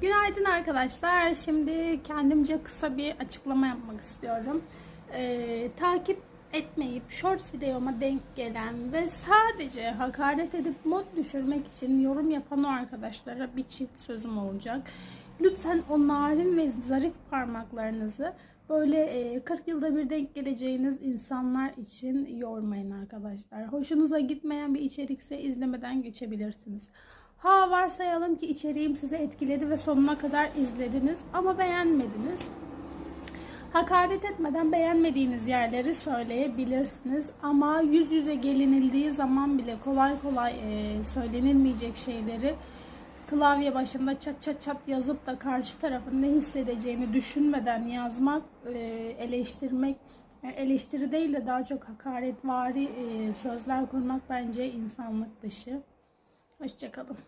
Günaydın arkadaşlar. Şimdi kendimce kısa bir açıklama yapmak istiyorum. Ee, takip etmeyip short videoma denk gelen ve sadece hakaret edip mod düşürmek için yorum yapan o arkadaşlara bir çift sözüm olacak. Lütfen o narin ve zarif parmaklarınızı böyle e, 40 yılda bir denk geleceğiniz insanlar için yormayın arkadaşlar. Hoşunuza gitmeyen bir içerikse izlemeden geçebilirsiniz. Ha varsayalım ki içeriğim sizi etkiledi ve sonuna kadar izlediniz ama beğenmediniz. Hakaret etmeden beğenmediğiniz yerleri söyleyebilirsiniz ama yüz yüze gelinildiği zaman bile kolay kolay e, söylenilmeyecek şeyleri klavye başında çat çat çat yazıp da karşı tarafın ne hissedeceğini düşünmeden yazmak, e, eleştirmek, yani eleştiri değil de daha çok hakaretvari e, sözler kurmak bence insanlık dışı. Hoşçakalın.